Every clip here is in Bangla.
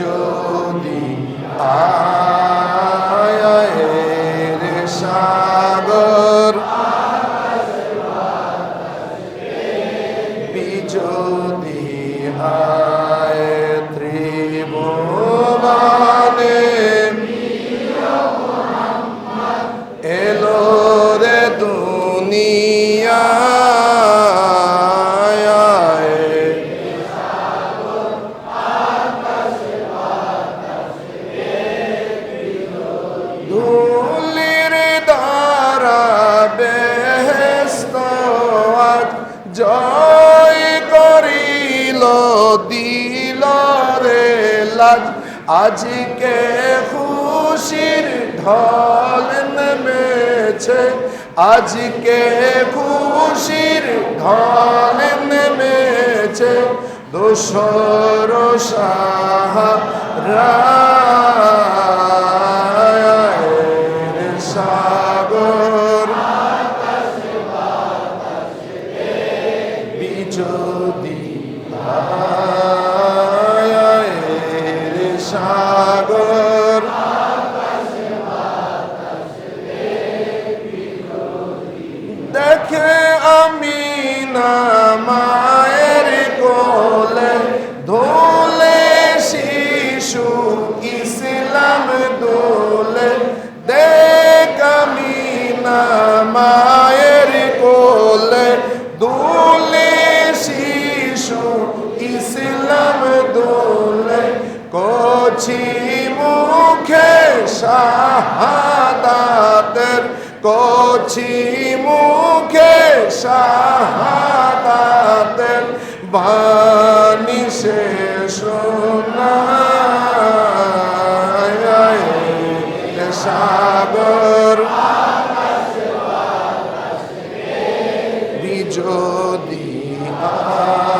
যদি আয়ের জয় করিল দিল রে লাজ। আজকে খুশির ঢল নেমেছে। আজকে খুশির ঢল নেমেছে। দোসর সাহারা সাগর আয়ের সাগর, দেখে আমি না মায়ের কোলে ধোলে শিশু ইসলাম দোলে, দেখ আমি না মায়ের কোলে শিশু ইসলাম দোলে কছি মুখে শাহাদাতের কছি মুখে শাহাদাতের বাণী শেষ সাগর বিজদি আয়ের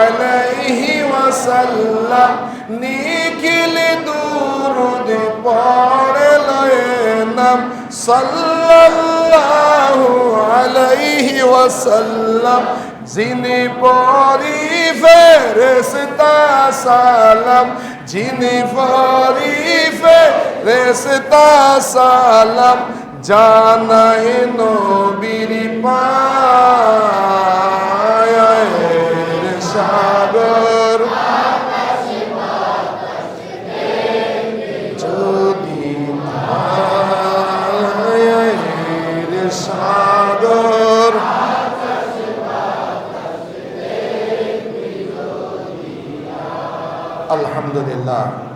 আলাইহি ওয়াসাল্লাম, নিখিল দুরুদি পড়ে লয় নাম সাল্লাল্লাহু আলাইহি ওয়াসাল্লাম, যিনি পরি ফেরেশতা সালাম, যিনি পরি ফেরেশতা সালাম জানাই নবীর পায়ের الحمد لله.